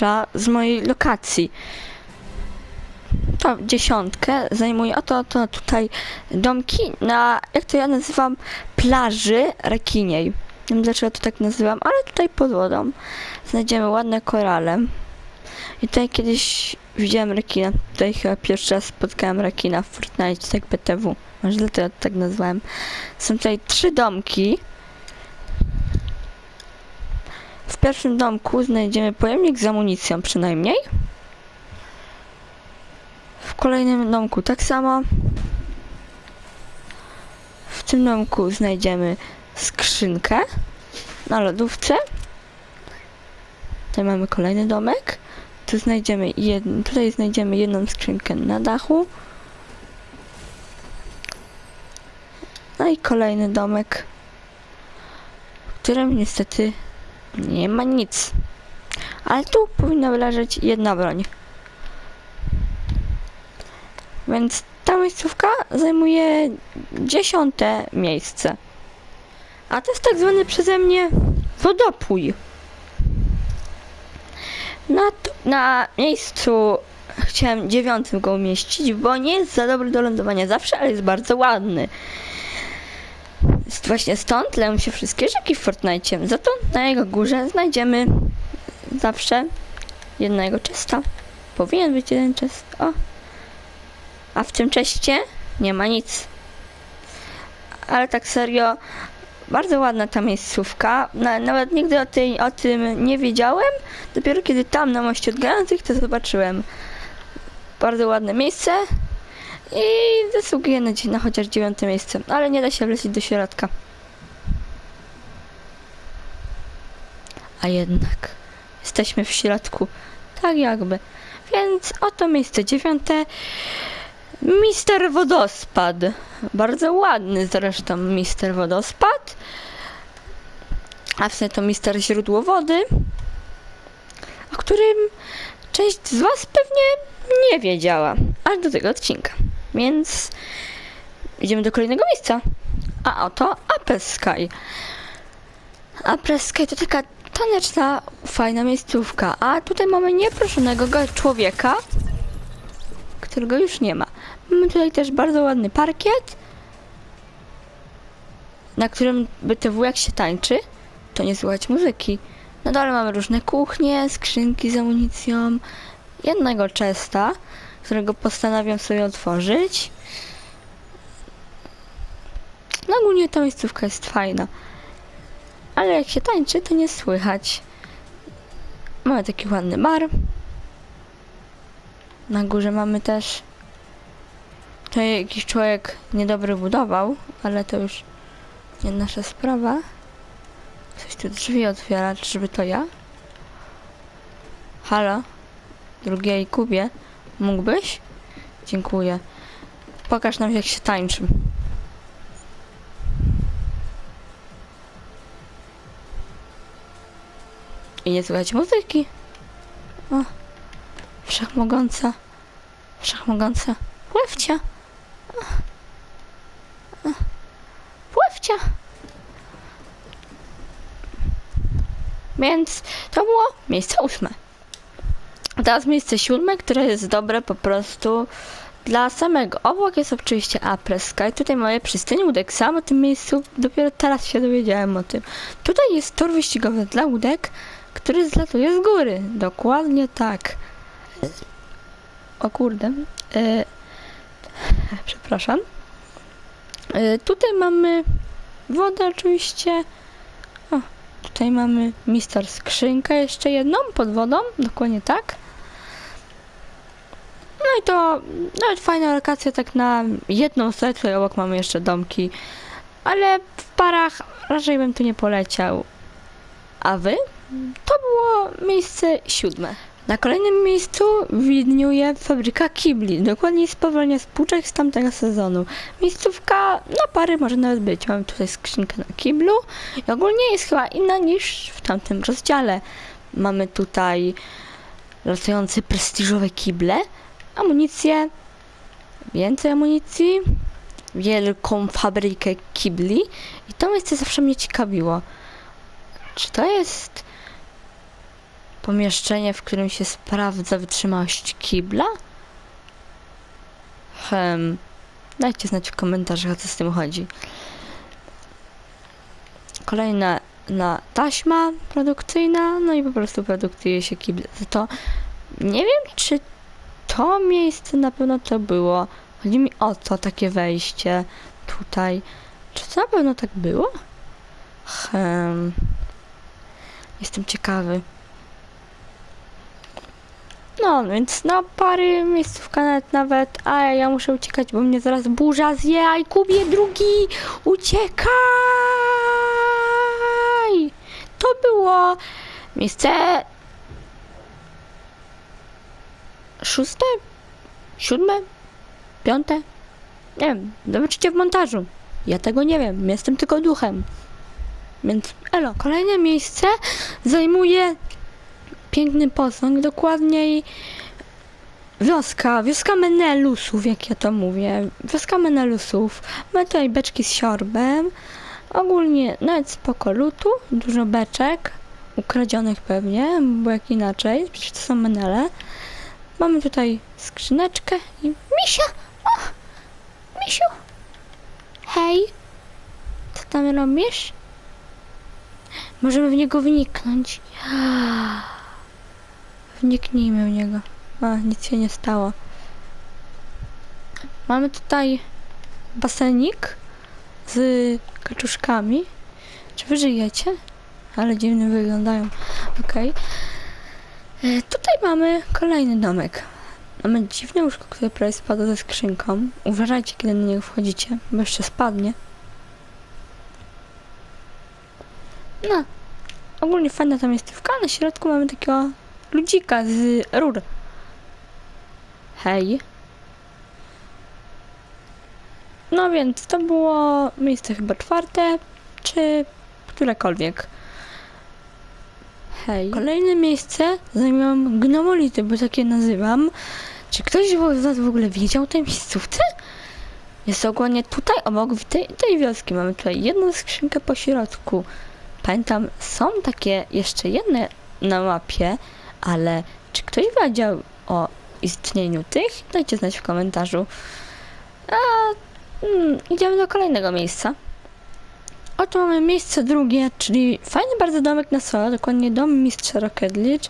pierwsza z mojej lokacji. To dziesiątkę zajmuje oto, oto tutaj domki na, jak to ja nazywam, plaży rekiniej. Nie wiem dlaczego to tak nazywam, ale tutaj pod wodą znajdziemy ładne korale. I tutaj kiedyś widziałem rekina. Tutaj chyba pierwszy raz spotkałem rekina w Fortnite, tak BTW. Może dlatego to tak nazwałem. Są tutaj trzy domki. W pierwszym domku znajdziemy pojemnik z amunicją przynajmniej. W kolejnym domku tak samo. W tym domku znajdziemy skrzynkę na lodówce. Tutaj mamy kolejny domek. Tu znajdziemy jed... Tutaj znajdziemy jedną skrzynkę na dachu. No i kolejny domek, w którym niestety nie ma nic. Ale tu powinna leżeć jedna broń. Więc ta miejscówka zajmuje dziesiąte miejsce. A to jest tak zwany przeze mnie wodopój. Na, na miejscu chciałem dziewiątym go umieścić, bo nie jest za dobry do lądowania zawsze, ale jest bardzo ładny. Właśnie stąd leją się wszystkie rzeki w Fortnite. Za to na jego górze znajdziemy zawsze jednego chesta. Powinien być jeden chest. O. A w tym czeście nie ma nic. Ale tak serio, bardzo ładna ta miejscówka. Na, nawet nigdy o, tej, o tym nie wiedziałem. Dopiero kiedy tam na moście odgrających to zobaczyłem. Bardzo ładne miejsce. I zasługuje na, na chociaż dziewiąte miejsce. Ale nie da się wlecieć do środka. A jednak jesteśmy w środku. Tak jakby. Więc oto miejsce dziewiąte. Mister Wodospad. Bardzo ładny zresztą Mister Wodospad. A w sumie to Mister Źródło Wody. O którym część z Was pewnie nie wiedziała. Aż do tego odcinka. Więc idziemy do kolejnego miejsca. A oto Apple Sky. Apple Sky to taka taneczna, fajna miejscówka. A tutaj mamy nieproszonego go- człowieka, którego już nie ma. Mamy tutaj też bardzo ładny parkiet, na którym BTW jak się tańczy, to nie słychać muzyki. Na dole mamy różne kuchnie, skrzynki z amunicją, jednego chesta, którego postanawiam sobie otworzyć. No ogólnie ta miejscówka jest fajna. Ale jak się tańczy, to nie słychać. Mamy taki ładny bar. Na górze mamy też to jakiś człowiek niedobry budował, ale to już nie nasza sprawa. Coś tu drzwi otwiera, czyżby to ja? Halo? Drugiej Kubie? Mógłbyś? Dziękuję. Pokaż nam jak się tańczy. I nie słychać muzyki. O, wszechmogąca. Wszechmogąca. Pływcia. Pływcia. Więc to było miejsce ósme. Teraz miejsce siódme, które jest dobre po prostu dla samego. Obok jest oczywiście Apple Sky. Tutaj mamy przystań łódek. Sam o tym miejscu dopiero teraz się dowiedziałem o tym. Tutaj jest tor wyścigowy dla łódek, który zlatuje z góry. Dokładnie tak. O kurde. E, przepraszam. E, tutaj mamy wodę oczywiście. O, tutaj mamy Mister Skrzynkę jeszcze jedną pod wodą. Dokładnie tak. I to nawet fajna lokacja tak na jedną. Tutaj obok mamy jeszcze domki. Ale w parach raczej bym tu nie poleciał. A wy? To było miejsce siódme. Na kolejnym miejscu widniuje fabryka kibli, dokładniej spowolnia spółczek z tamtego sezonu. Miejscówka na pary może nawet być. Mamy tutaj skrzynkę na kiblu i ogólnie jest chyba inna niż w tamtym rozdziale. Mamy tutaj latające prestiżowe kible, amunicję, więcej amunicji, wielką fabrykę kibli i to miejsce zawsze mnie ciekawiło. Czy to jest pomieszczenie, w którym się sprawdza wytrzymałość kibla? Hmm. Dajcie znać w komentarzach, o co z tym chodzi. Kolejna na taśma produkcyjna, no i po prostu produkuje się kible. To nie wiem, czy to miejsce na pewno to było. Chodzi mi o to, takie wejście tutaj. Czy to na pewno tak było? Hmm. Jestem ciekawy. No, więc no parę miejscówka nawet, nawet, a ja muszę uciekać, bo mnie zaraz burza zje, aj Kubie drugi, uciekaj! To było miejsce szóste, siódme, piąte, nie wiem, zobaczycie w montażu. Ja tego nie wiem, jestem tylko duchem. Więc elo, kolejne miejsce zajmuje piękny posąg, dokładniej wioska, wioska Menelusów, jak ja to mówię, wioska Menelusów. Mamy tutaj beczki z siorbem, ogólnie nawet spoko lutu, dużo beczek, ukradzionych pewnie, bo jak inaczej, przecież to są Menele. Mamy tutaj skrzyneczkę i Misia! O! Misiu! Hej! Co tam robisz? Możemy w niego wniknąć. Wniknijmy w niego. A, nic się nie stało. Mamy tutaj basenik z kaczuszkami. Czy wy żyjecie? Ale dziwnie wyglądają. Okej. E, Tutaj mamy kolejny domek. Mamy dziwne łóżko, które prawie spada ze skrzynką. Uważajcie, kiedy na niego wchodzicie, bo jeszcze spadnie. No, ogólnie fajna tam jest tywka. Na środku mamy takiego ludzika z rur. Hej. No więc to było miejsce chyba czwarte, czy którekolwiek. Hej. Kolejne miejsce zajmują gnomolity, bo takie nazywam. Czy ktoś z was w ogóle wiedział o tej miejscówce? Jest ogólnie tutaj obok tej, tej wioski. Mamy tutaj jedną skrzynkę po środku. Pamiętam, są takie jeszcze jedne na mapie, ale czy ktoś wiedział o istnieniu tych? Dajcie znać w komentarzu. A mm, idziemy do kolejnego miejsca. Oto mamy miejsce drugie, czyli fajny bardzo domek na solo, dokładnie dom mistrza Rocket League,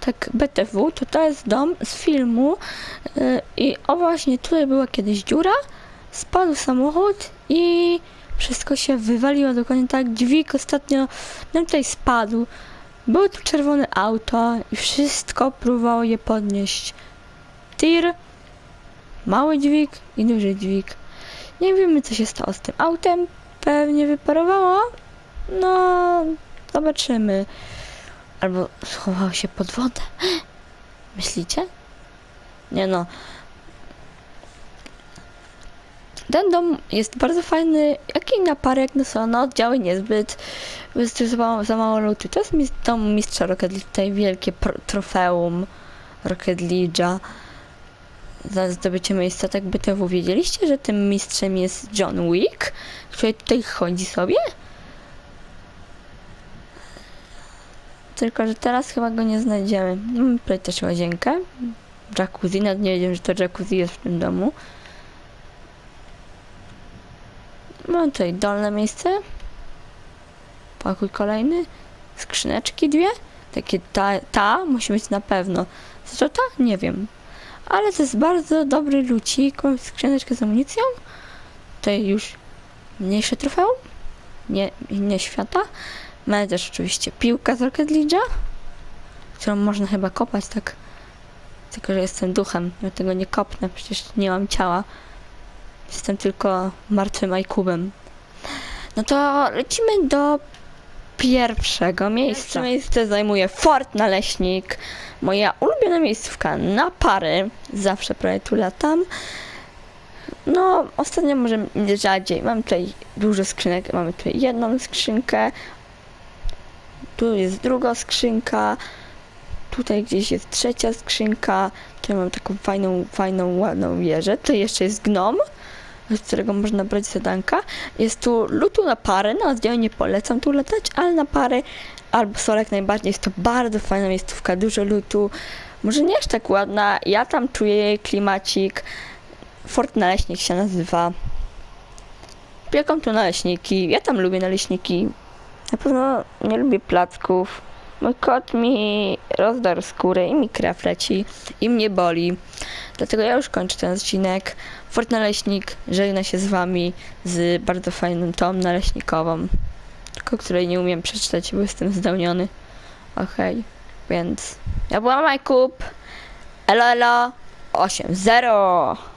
tak BTW, to to jest dom z filmu yy, i o właśnie tutaj była kiedyś dziura, spadł samochód i wszystko się wywaliło dokładnie tak, dźwig ostatnio nam tutaj spadł, było tu czerwone auto i wszystko próbowało je podnieść. Tir, mały dźwig i duży dźwig. Nie wiemy co się stało z tym autem, pewnie wyparowało. No, zobaczymy. Albo schowało się pod wodę. Myślicie? Nie no. Ten dom jest bardzo fajny, jak i na parę, jak na są, no oddziały niezbyt, tu za mało, luty. To jest dom mistrza Rocket League, tutaj wielkie trofeum Rocket League'a za zdobycie miejsca, tak by to wiedzieliście, że tym mistrzem jest John Wick, który tutaj chodzi sobie? Tylko, że teraz chyba go nie znajdziemy. Mamy tutaj też łazienkę. Jacuzzi, nawet nie wiedziałem, że to jacuzzi jest w tym domu. Mamy tutaj dolne miejsce. Pokój kolejny. Skrzyneczki dwie. Takie ta, ta musi być na pewno. Co to ta? Nie wiem. Ale to jest bardzo dobry lucik. Skrzyneczkę z amunicją. Tutaj już mniejsze trofeum. Nie, nie świata. Mamy też oczywiście piłkę z Rocket League'a, którą można chyba kopać tak. Tylko, że jestem duchem. Ja tego nie kopnę, przecież nie mam ciała. Jestem tylko martwym ajkubem. No to lecimy do pierwszego miejsca. Pierwsze miejsce zajmuje Fort Naleśnik. Moja ulubiona miejscówka na pary. Zawsze prawie tu latam. No, ostatnio może rzadziej. Mam tutaj dużo skrzynek. Mamy tutaj jedną skrzynkę. Tu jest druga skrzynka. Tutaj gdzieś jest trzecia skrzynka. Tutaj mam taką fajną, fajną, ładną wieżę. Tutaj jeszcze jest gnom, z którego można brać zadanka. Jest tu lutu na parę. Na oddział nie polecam tu latać, ale na parę albo Sol jak najbardziej. Jest to bardzo fajna miejscówka, dużo lutu. Może nie aż tak ładna, ja tam czuję klimacik. Fort Naleśnik się nazywa. Pieką tu naleśniki, ja tam lubię naleśniki. Na pewno nie lubię placków. Mój kot mi rozdarł skórę i mi krew leci i mnie boli. Dlatego ja już kończę ten odcinek. Fort Naleśnik żegna się z wami z bardzo fajną tą naleśnikową. Tylko której nie umiem przeczytać, bo jestem zdałniony. Okej, więc ja byłam Majkup. Elo, elo. 8-0.